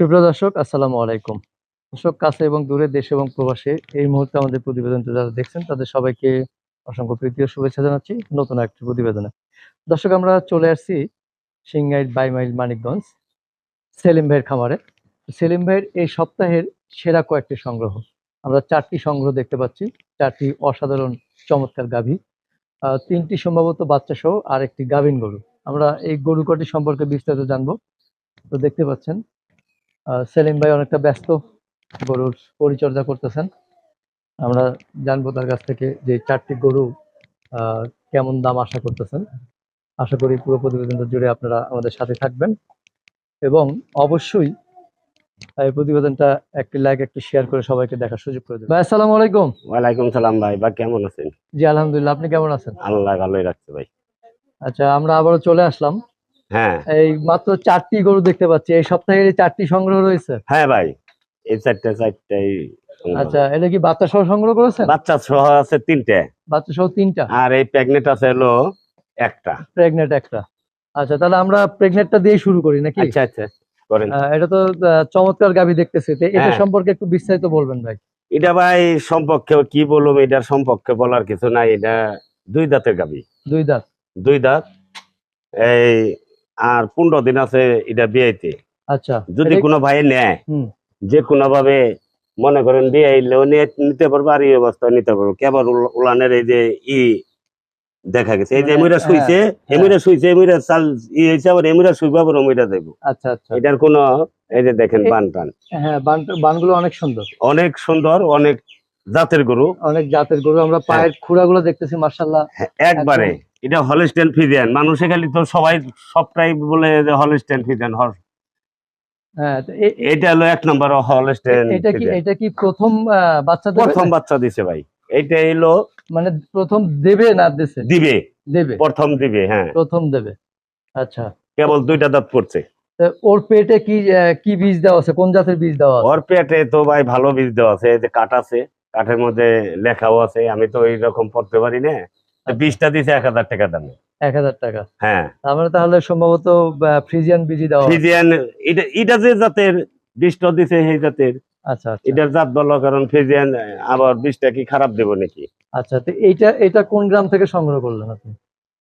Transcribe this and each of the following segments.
সুপ্রিয় দর্শক, আসসালামু আলাইকুম। দর্শক, কাছে এবং দূরে দেশে এবং প্রবাসে এই মুহূর্তে আমাদের প্রতিবেদনটা যারা দেখছেন, তাদের সবাইকে অসংখ্য প্রীতি ও শুভেচ্ছা জানাচ্ছি নতুন একটি প্রতিবেদনে। দর্শক, আমরা চলে আসছি সিংগাইট বাইমাইল মানিকগঞ্জ, সেলিম ভাইয়ের খামারে। সেলিম ভাইয়ের এই সপ্তাহের সেরা কয়েকটি সংগ্রহ। আমরা চারটি সংগ্রহ দেখতে পাচ্ছি। চারটি অসাধারণ চমৎকার গাভী। তিনটি সম্ভবত বাচ্চা সহ আর একটি গাভীন গরু। আমরা এই গরু কটি সম্পর্কে বিস্তারিত জানব। তো দেখতে পাচ্ছেন সেলিম ভাই অনেকটা ব্যস্ত গরুর পরিচর্যা করতেছেন। আমরা জানব তার কাছ থেকে যে চারটি গরু কেমন দাম আশা করতেছেন। আশা করি পুরো প্রতিবেদনটা জুড়ে আপনারা আমাদের সাথে থাকবেন। এবং অবশ্যই এই প্রতিবেদনটা একটি লাইক একটি শেয়ার করে সবাইকে দেখার সুযোগ করে দেবেন। ভাই আসসালামু আলাইকুম। ওয়ালাইকুম সালাম ভাই বা কেমন আছেন? জি আলহামদুলিল্লাহ আপনি কেমন আছেন? আল্লাহ ভালোই রাখছে ভাই। আচ্ছা আমরা আবারও চলে আসলাম। হ্যাঁ। এই মাত্র চারটি গরু দেখতে পাচ্ছি। এই সপ্তাহে চারটি সংগ্রহ রয়েছে? হ্যাঁ ভাই এই চারটে চারটাই আচ্ছা এটা কি বাচ্চা সহ সংগ্রহ করেছেন? বাচ্চা সহ আছে তিনটে। বাচ্চা সহ তিনটা? আর এই প্রেগনেন্ট আছে হলো একটা। প্রেগনেন্ট একটা। আচ্ছা তাহলে আমরা প্রেগনেন্টটা দিয়ে শুরু করি নাকি? আচ্ছা আচ্ছা করেন। এটা তো চমৎকার গাবি দেখতেছি। এটা হ্যাঁ। সম্পর্কে একটু বিস্তারিত বলবেন ভাই। এটা ভাই সম্পর্কে কি বলব এটার সম্পর্কে বলার কিছু নাই। এটা দুই দাঁতের গাবি দুই দাঁত। দুই দাঁত। এই আর পনেরো দিন আছে এটা বিয়েতে। আচ্ছা। যদি কোনো ভাই নেয় যে কোনো ভাবে মনে করেন বিয়ে আইলেও নিয়ে নিতে পারব আর এই অবস্থা নিতে পারব। কেবল উলানের এই যে ই দেখা গেছে। এই যে মানে, শুইছে হ্যাঁ। শুইছে এমুরা চাল ই হয়েছে আবার এমুরা শুইবো আবার এমুরা দেবো। আচ্ছা আচ্ছা। এটার কোনো এই যে দেখেন বান টান হ্যাঁ বান বানগুলো অনেক সুন্দর। অনেক সুন্দর অনেক জাতের গরু। অনেক জাতের গরু। আমরা পায়ের খুঁড়াগুলো দেখতেছি মার্শাল্লাহ হ্যাঁ, একবারে। এটা হলস্টেন ফিজিয়ান। মানুষে খালি তো সবাই সবটাই বলে যে হলস্টেন ফিজিয়ান হ্যাঁ তো এ- এটা হলো এক নম্বর হলস্টেন এটা কি এটা কি প্রথম বাচ্চা প্রথম বাচ্চা দিছে ভাই। এইটা এলো মানে প্রথম দেবে না দিছে? দিবে। দেবে। প্রথম দিবে হ্যাঁ। প্রথম দেবে। আচ্ছা। কেবল দুইটা দাঁত পড়ছে। ওর পেটে কি কি বীজ দেওয়া আছে? কোন জাতের বীজ দেওয়া আছে? ওর পেটে তো ভাই ভালো বীজ দেওয়া আছে। যে কাঠ আছে কাঠের মধ্যে লেখাও আছে। আমি তো এইরকম পড়তে পারি না। তো বীজটা দিছে এক হাজার টাকা দামে। এক হাজার টাকা। হ্যাঁ। তাহলে সম্ভবত ফ্রিজিয়ান বীজই দেওয়া আছে। ফিজিয়ান এটা এটা যে জাতের বীজটা দিছে সেই জাতের আচ্ছা আচ্ছা। এটার জাত বলো কারণ ফিজিয়ান আবার কি খারাপ দেবো নাকি? আচ্ছা তো এইটা এটা কোন গ্রাম থেকে সংগ্রহ করলেন আপনি?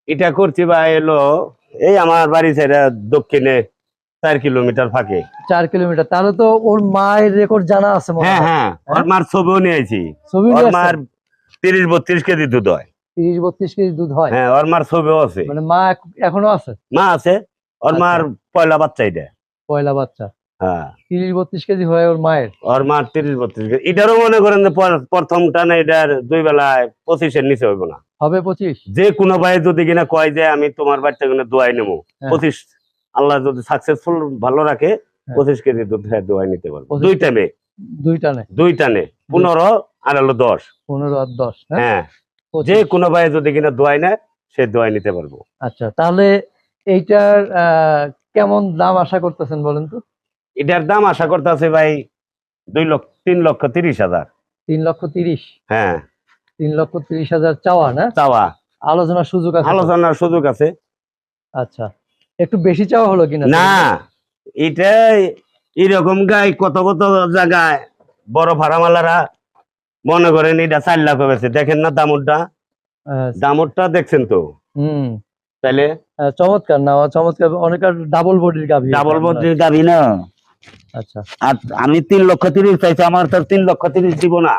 এটা করছি বা এলো এই আমার বাড়ি ছেড়ে দক্ষিণে চার কিলোমিটার ফাঁকে। চার কিলোমিটার। তাহলে তো ওর মায়ের রেকর্ড জানা আছে হ্যাঁ। হ্যাঁ ওর মার ছবিও নিয়েছি ছবি মার তিরিশ বত্রিশ কেজি দুধ হয়। তিরিশ বত্রিশ কেজি দুধ হয়। হ্যাঁ ওর মার ছবিও আছে। মানে মা এখনও আছে? মা আছে ওর আচ্ছা। মার পয়লা বাচ্চা এটা। পয়লা বাচ্চা। হ্যাঁ। তিরিশ বত্রিশ কেজি হয় ওর মায়ের? ওর মার তিরিশ বত্রিশ কেজি। এটারও মনে করেন যে পর- প্রথম এটার দুই বেলায় পঁচিশের নিচে হইব না। হবে পঁচিশ? যে কোনো ভাই যদি কিনা কয় যে আমি তোমার বাড়িতে কিনা দোয়াই নেব। হ্যাঁ। পঁচিশ আল্লাহ যদি সাকসেসফুল ভালো রাখে হ্যাঁ। পঁচিশ কেজি দুধ দোয়াই নিতে পারব। দুই টাইমে দুই টানে দুই টানে পনেরো আর হলো দশ। পনেরো আর দশ হ্যাঁ? যে কোনো ভাই যদি কিনা দোয়াই নেয় সে দোয়াই নিতে পারব। আচ্ছা তাহলে এইটার কেমন দাম আশা করতেছেন বলেন তো? এটার দাম আশা করতে আছে ভাই দুই লক্ষ তিন লক্ষ তিরিশ হাজার। তিন লক্ষ তিরিশ? হ্যাঁ। তিন লক্ষ তিরিশ হাজার চাওয়া না? চাওয়া। আলোচনার সুযোগ আছে আলোচনার সুযোগ আছে। আচ্ছা একটু বেশি চাওয়া হলো কিনা? না এটা এরকম গাই কত কত জায়গায় বড় ভাড়ামালারা মনে করেন এটা চার লাখ হয়েছে দেখেন না দামুরটা আহ, দামুরটা দেখছেন তো? হুম। তাইলে? চমৎকার না চমৎকার। অনেক ডাবল বডির গাভী। ডাবল বদ্রির দাবি না? আচ্ছা। আর আমি তিন লক্ষ তিরিশ চাইছি আমার তো তিন লক্ষ তিরিশ দিব না।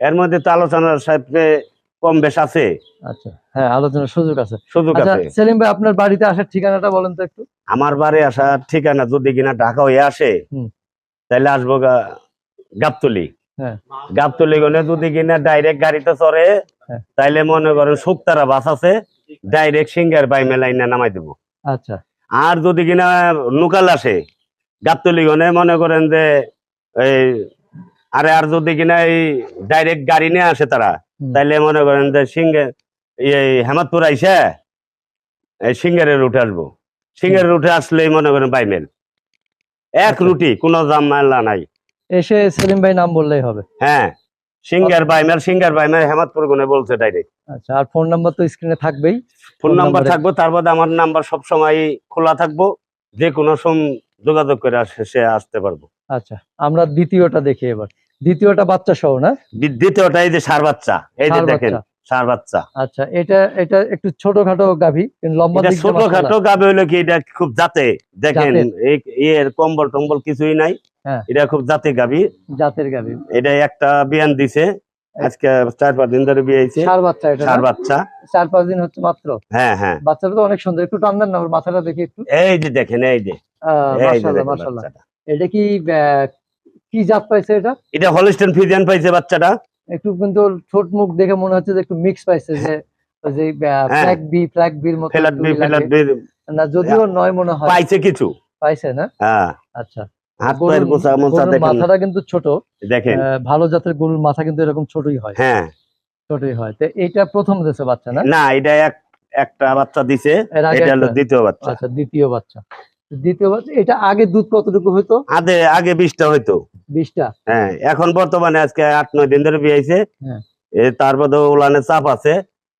এর মধ্যে তো আলোচনার সাথে কম বেশ আছে। আচ্ছা। হ্যাঁ আলোচনার সুযোগ আছে। সুযোগ আচ্ছা আছে। সেলিম ভাই আপনার বাড়িতে আসার ঠিকানাটা বলেন তো একটু। আমার বাড়ি আসার ঠিকানা যদি কিনা ঢাকা হয়ে আসে। তাহলে আসব গা- গাবতলি। গাবতলি গলে যদি কিনা ডাইরেক্ট গাড়িতে চড়ে হ্যাঁ। তাইলে মনে করেন শুক্তারা বাস আছে ডাইরেক্ট সিঙ্গার বাই মেলাইনা নামাই দেবো। আচ্ছা। আর যদি কিনা লোকাল আসে গাবতলি গনে মনে করেন যে এই আরে আর যদি কিনা এই ডাইরেক্ট গাড়ি নিয়ে আসে তারা তাইলে মনে করেন যে সিঙ্গে এই হেমাদপুর আইসা এই সিঙ্গারের রুটে আসব। সিঙ্গারের রুটে আসলেই মনে করেন বাইমেল। এক আচ্ছা। রুটি কোনো জামালা নাই। এসে সেলিম ভাই নাম বললেই হবে। হ্যাঁ সিঙ্গার বাইমেল সিঙ্গার বাইমেল হেমাদপুর গুনে বলছে ডাইরেক্ট আচ্ছা আর ফোন নাম্বার তো স্ক্রিনে থাকবেই। ফোন নাম্বার থাকব তার বাদে আমার নাম্বার সবসময় খোলা থাকব। যে কোনো সম যোগাযোগ করে আসে- সে আসতে পারব। আচ্ছা আমরা দ্বিতীয়টা দেখি এবার। দ্বিতীয়টা বাচ্চা সহ না? দ্বিতীয়টা এই যে সার বাচ্চা এই যে দেখেন সার বাচ্চা। আচ্ছা এটা এটা একটু ছোটখাটো গাভী কিন্তু লম্বা ছোটখাটো। গাবে হলো কি এটা খুব জাতে? দেখেন এর কম্বল টম্বল কিছুই নাই। এটা খুব জাতে গাবি জাতের গাভী। এটা একটা বিয়ান দিছে। আজকে চার পাঁচ দিন ধরে বিয়েছে সার বাচ্চা এটা না? বাচ্চা। চার পাঁচ দিন হচ্ছে মাত্র? হ্যাঁ হ্যাঁ। বাচ্চাটা তো অনেক সুন্দর। একটু টান দেন না ওর মাথাটা দেখি একটু। এই যে দেখেন এই যে। মাশাআল্লাহ মাশাআল্লাহ। এটা কি কি জাত পাইছে এটা? এটা হলিস্টন ফিজিয়ান পাইছে বাচ্চাটা। একটু কিন্তু ঠোঁট মুখ দেখে মনে হচ্ছে যে একটু মিক্স পাইছে যে যে হ্যাঁ। ফ্ল্যাগ বি ফ্ল্যাগ বির মতো একটু বি লাগে। বি না যদিও নয় মনে হয়। পাইছে কিছু। পাইছে না? হ্যাঁ। আচ্ছা। হাত গরুর- পায়ের গোছা মোছা দেখেন মাথাটা কিন্তু ছোট। দেখেন। ভালো জাতের গরুর মাথা কিন্তু এরকম ছোটই হয়। হ্যাঁ। ছোটই হয়। তো প্রথম দেশে বাচ্চা না? না এটা এক একটা বাচ্চা দিছে। আগে এটা হলো দ্বিতীয় বাচ্চা। আচ্ছা দ্বিতীয় বাচ্চা। দ্বিতীয় বাচ্চা এটা আগে দুধ কতটুকু হইতো? আগে আগে বিশটা হইতো। বিশটা? হ্যাঁ এখন বর্তমানে আজকে আট নয় দিন ধরে বিয়েছে হ্যাঁ। তারপর উলানে চাপ আছে।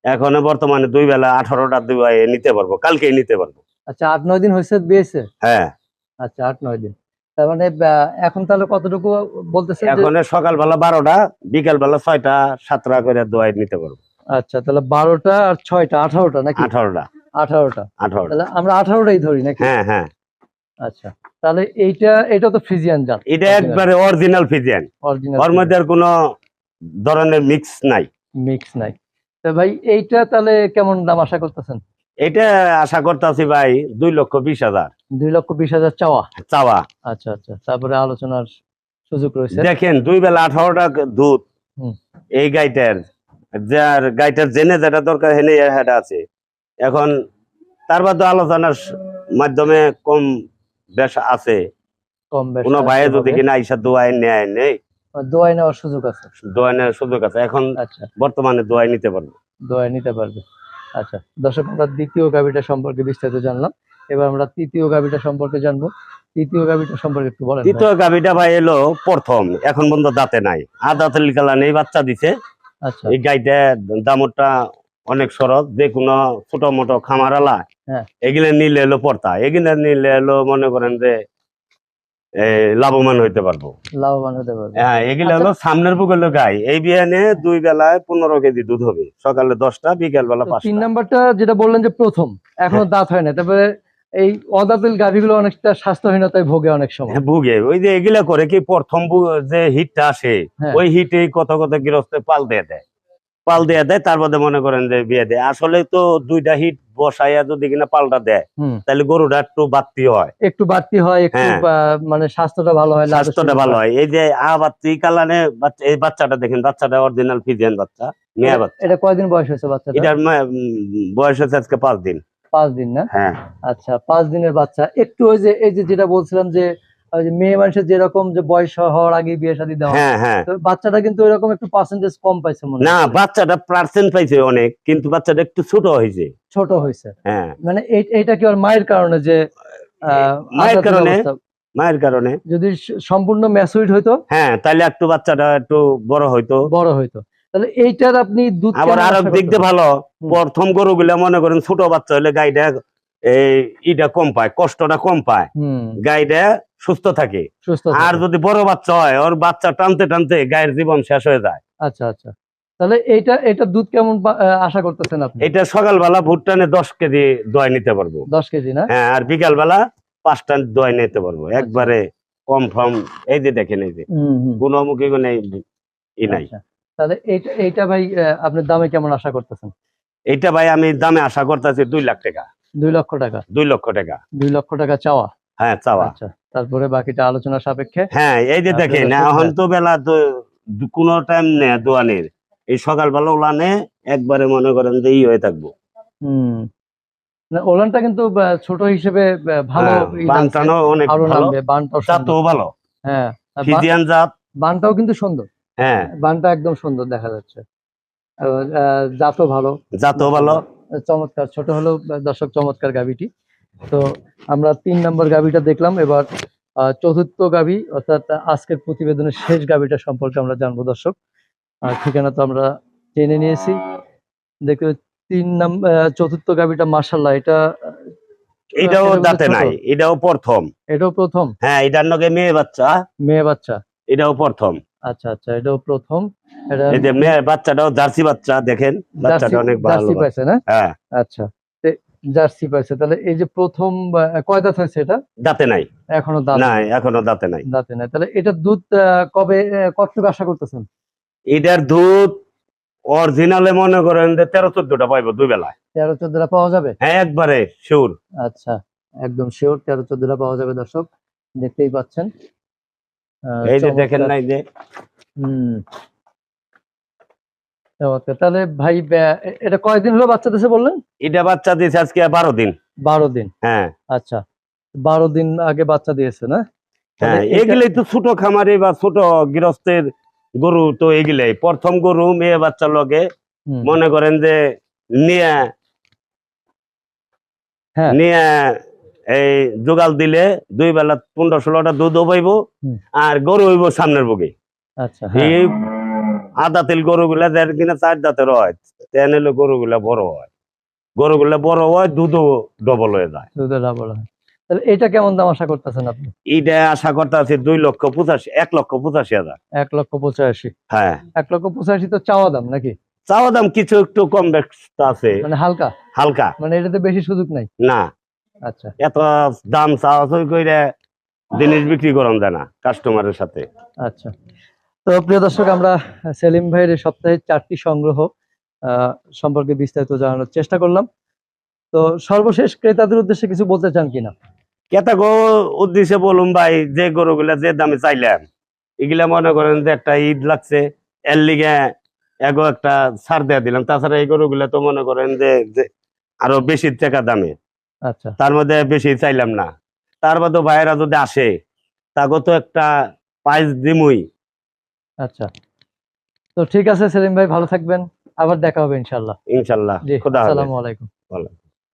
এখন বর্তমানে দুই বেলা আঠারোটা দুই নিতে পারব। কালকেই নিতে পারব। আচ্ছা আট নয় দিন হয়েছে বিয়েছে হ্যাঁ। আচ্ছা আট নয় দিন। তার মানে এখন তাহলে কতটুকু বলতেছেন এখন সকালবেলা বারোটা বিকেল বেলা ছয়টা সাতটা করে দোয়াই নিতে পারব। আচ্ছা তাহলে বারোটা আর ছয়টা আঠারোটা নাকি? আঠারোটা। আঠারোটা। আঠারোটা। তাহলে আমরা আঠারোটাই ধরি নাকি? হ্যাঁ হ্যাঁ। আচ্ছা তাহলে এইটা এটা তো ফ্রিজিয়ান জাত। এটা একবারে অরিজিনাল ফিজিয়ান ওর মধ্যে আর কোনো ধরনের মিক্স নাই। মিক্স নাই। তো ভাই এইটা তাহলে কেমন দাম আশা করতেছেন? এটা আশা করতেছি ভাই দুই লক্ষ বিশ হাজার। দুই লক্ষ বিশ হাজার চাওয়া? চাওয়া। আচ্ছা আচ্ছা। তারপরে আলোচনার সুযোগ রয়েছে। দেখেন দুই বেলা আঠারোটা দুধ। এই গাইটার যার গাইটার জেনে যেটা দরকার হেনে হেটা আছে। এখন তার বাদে আলোচনার মাধ্যমে কম বেশ আছে। কম বেশ কোনো ভাইয়ে যদি কিনা আইসা দোয়াই নেয় নেই। দোয়াই নেওয়ার সুযোগ আছে। দোয়াই নেওয়ার সুযোগ আছে। এখন আচ্ছা। বর্তমানে দোয়াই নিতে পারবে। দোয়াই নিতে পারবে। আচ্ছা দর্শক আমরা দ্বিতীয় গাভিটা সম্পর্কে বিস্তারিত জানলাম। এবার আমরা তৃতীয় গাভিটা সম্পর্কে জানব। তৃতীয় গাভিটা সম্পর্কে একটু বলেন তৃতীয় গাভিটা ভাই এলো প্রথম এখন পর্যন্ত দাঁতে নাই। আর দাঁতের লিকালা নেই বাচ্চা দিছে। আচ্ছা। এই গাইটা দামটা অনেক সরস যে কোনো ছোট মোটো খামারালা হ্যাঁ। এগুলো নিলে এলো পড়তা এগুলো নিলে এলো মনে করেন যে লাভবান হইতে পারব। লাভবান হতে পারবে। হ্যাঁ এগুলো আচ্ছা। হলো সামনের বুক হলো গাই এই বিয়ানে দুই বেলায় পনেরো কেজি দুধ হবে সকালে দশটা বিকেল বেলা তিন নাম্বারটা যেটা বললেন যে প্রথম এখনও হ্যাঁ। দাঁত হয় না তারপরে এই অদাতিল গাভিগুলো অনেকটা স্বাস্থ্যহীনতায় ভোগে অনেক সময়। ভোগে। ওই যে এগুলা করে কি প্রথম যে হিটটা আসে হ্যাঁ। ওই হিটে কত কত গৃহস্থ পাল দিয়ে দেয়। পাল দিয়ে দেয় তার মধ্যে মনে করেন যে বিয়ে দেয়। আসলে তো দুইটা হিট বসাইয়া যদি কিনা পালটা দেয় তাহলে গরুটা একটু বাড়তি হয়। একটু বাড়তি হয় একটু হ্যাঁ। মানে স্বাস্থ্যটা ভালো হয় স্বাস্থ্যটা ভালো হয়। হয়। এই যে আ বাচ্চা এই কালানে এই বাচ্চাটা দেখেন বাচ্চাটা অরিজিনাল ফিজিয়ান বাচ্চা মেয়ে বাচ্চা। এটা কয়দিন বয়স হয়েছে বাচ্চাটা এটার বয়স হচ্ছে আজকে পাঁচ দিন। পাঁচ দিন না? হ্যাঁ। আচ্ছা পাঁচ দিনের বাচ্চা। একটু ওই যে এই যে যেটা বলছিলাম যে মেয়ে মানুষের যেরকম যে বয়স হওয়ার আগে বিয়ে শাদী দেওয়া হ্যাঁ হ্যাঁ বাচ্চাটা কিন্তু এরকম একটু পার্সেন্টেজ কম পাইছে মনে না বাচ্চাটা পার্সেন্ট পাইছে অনেক কিন্তু বাচ্চাটা একটু ছোট হয়েছে। ছোট হয়েছে। হ্যাঁ। মানে এই- এইটা কি ওর মায়ের কারণে যে মায়ের কারণে? মায়ের কারণে। যদি সম্পূর্ণ ম্যাচুইড হইতো? হ্যাঁ তাহলে একটু বাচ্চাটা একটু বড় হইতো। বড় হইতো। তাহলে এইটার আপনি দুধ আবার কেমন আর দিয়ে করতেছেন? ভালো। প্রথম গরুগুলা মনে করেন ছোট বাচ্চা হলে গাইটা ইটা কম পায় কষ্টটা কম পায়। গাইটা সুস্থ থাকে। আর যদি বড় বাচ্চা হয় ওর বাচ্চা টানতে টানতে গায়ের জীবন শেষ হয়ে যায়। আচ্ছা আচ্ছা। তাহলে এইটা এটা দুধ কেমন আশা করতেছেন আপনি? এটা সকালবেলা ভুট্টানে দশ কেজি দোয়াই নিতে পারব। দশ কেজি না? হ্যাঁ আর বিকালবেলা পাঁচটা দোয়াই নিতে পারব। একবারে কম ফর্ম এই যে দেখেন এই যে। গুণমুখী গুণ এই ই নাই। আচ্ছা। তাহলে এইটা এইটা ভাই আহ, আপনার দামে কেমন আশা করতেছেন? এইটা ভাই আমি দামে আশা করতেছি দুই লাখ টাকা। দুই লক্ষ টাকা? দুই লক্ষ টাকা। দুই লক্ষ টাকা চাওয়া? হ্যাঁ চাওয়া। আচ্ছা তারপরে বাকিটা আলোচনা সাপেক্ষে? হ্যাঁ এই যে দেখেন এখন তো বেলা তো কোনো টাইম নেই দোয়ানের। এই সকালবেলা ওলানে একবারে মনে করেন যে ই হয়ে থাকব। হুম। না ওলানটা কিন্তু ছোট হিসেবে ভালো হ্যাঁ, বান টানো অনেক ভালো। বানটাও ভালো। হ্যাঁ ফিজিয়ান জাত। বানটাও কিন্তু সুন্দর। হ্যাঁ। বানটা একদম সুন্দর দেখা যাচ্ছে। জাতও ভালো। জাতও ভালো। চমৎকার। ছোট হলো দর্শক চমৎকার গাবিটি তো আমরা তিন নম্বর গাবিটা দেখলাম। এবার চতুর্থ গাবি অর্থাৎ আজকের প্রতিবেদনের শেষ গাবিটা সম্পর্কে আমরা জানব দর্শক। ঠিকানা তো আমরা জেনে নিয়েছি। দেখতে তিন নম্বর চতুর্থ গাবিটা মার্শাল্লাহ এটা এটাও এটা দাঁতে নাই এটাও প্রথম। এটাও প্রথম? হ্যাঁ এটার নগে মেয়ে বাচ্চা। মেয়ে বাচ্চা। এটাও প্রথম। আচ্ছা আচ্ছা এটাও প্রথম। এটা এই যে মেয়ে বাচ্চাটাও জার্সি বাচ্চা দেখেন বাচ্চাটা অনেক ভালো জার্সি পাইছে না? হ্যাঁ। আচ্ছা জার্সি পাইছে। তাহলে এই যে প্রথম আহ, কয় দাঁত হয়েছে এটা? দাঁতে নাই। এখনও দাঁত নাই এখনও দাঁতে নাই। দাঁতে নাই। তাহলে এটা দুধ কবে কতটুকু আশা করতেছেন? এটার দুধ অরিজিনালে মনে করেন যে তেরো চোদ্দটা পাইবো দুই বেলায়। তেরো চোদ্দটা পাওয়া যাবে? হ্যাঁ একবারে শিওর আচ্ছা একদম শিওর তেরো চোদ্দটা পাওয়া যাবে দর্শক। দেখতেই পাচ্ছেন। এই যে দেখেন নাই যে। হুম। তাহলে ভাই এটা কয়দিন হলো বাচ্চা দিছে বললেন? এটা বাচ্চা দিয়েছে আজকে বারো দিন। বারো দিন? হ্যাঁ। আচ্ছা। বারো দিন আগে বাচ্চা দিয়েছে না? হ্যাঁ এগুলাই তো ছোট খামারি বা ছোট গৃহস্থের গরু তো এগুলাই। প্রথম গরু মেয়ে বাচ্চার লগে মনে করেন যে নিয়ে হ্যাঁ। নিয়ে এই জোগাল দিলে দুই বেলা পনেরো ষোলোটা দুধ পাইব আর গরু হইব সামনের বুকে। আচ্ছা হ্যাঁ। এই আদা তেল গরুগুলা দেড় কিনা চার দাঁতের হয় তেন হলে গরুগুলা বড় হয়। গরুগুলা বড় হয় দুধও ডবল হয়ে যায়। লাভ হয়। তাহলে এটা কেমন দাম আশা করতেছেন আপনি? এইটা আশা করতে আছে দুই লক্ষ পঁচাশি এক লক্ষ পঁচাশি হাজার। এক লক্ষ পঁচাশি। হ্যাঁ। এক লক্ষ পঁচাশি তো চাওয়া দাম নাকি? চাওয়া দাম কিছু একটু কম বেশ আছে। মানে হালকা? হালকা। মানে এটাতে বেশি সুযোগ নাই? না। আচ্ছা। এত দাম চাওয়া চাওয়ি কইরা জিনিস বিক্রি করান যায় না কাস্টমারের সাথে। আচ্ছা। তো প্রিয় দর্শক আমরা সেলিম ভাইয়ের এই সপ্তাহে চারটি সংগ্রহ সম্পর্কে বিস্তারিত জানানোর চেষ্টা করলাম। তো সর্বশেষ ক্রেতাদের উদ্দেশ্যে কিছু বলতে চান কিনা? কেতা গো উদ্দেশ্যে বলুন ভাই যে গরুগুলা যে দামে চাইলাম এগুলা মনে করেন যে একটা ঈদ লাগছে এর লিগে এগো একটা ছাড় দেয়া দিলাম। তাছাড়া এই গরুগুলা তো মনে করেন যে যে আরও বেশি টাকা দামে। আচ্ছা। তার মধ্যে বেশি চাইলাম না। তার মধ্যে ভাইয়েরা যদি আসে তাকে তো একটা প্রাইজ দিমুই। আচ্ছা। তো ঠিক আছে সেলিম ভাই ভালো থাকবেন। আবার দেখা হবে ইনশাল্লাহ। ইনশাল্লাহ। জি খুদা হাফেজ। আসসালামু আলাইকুম।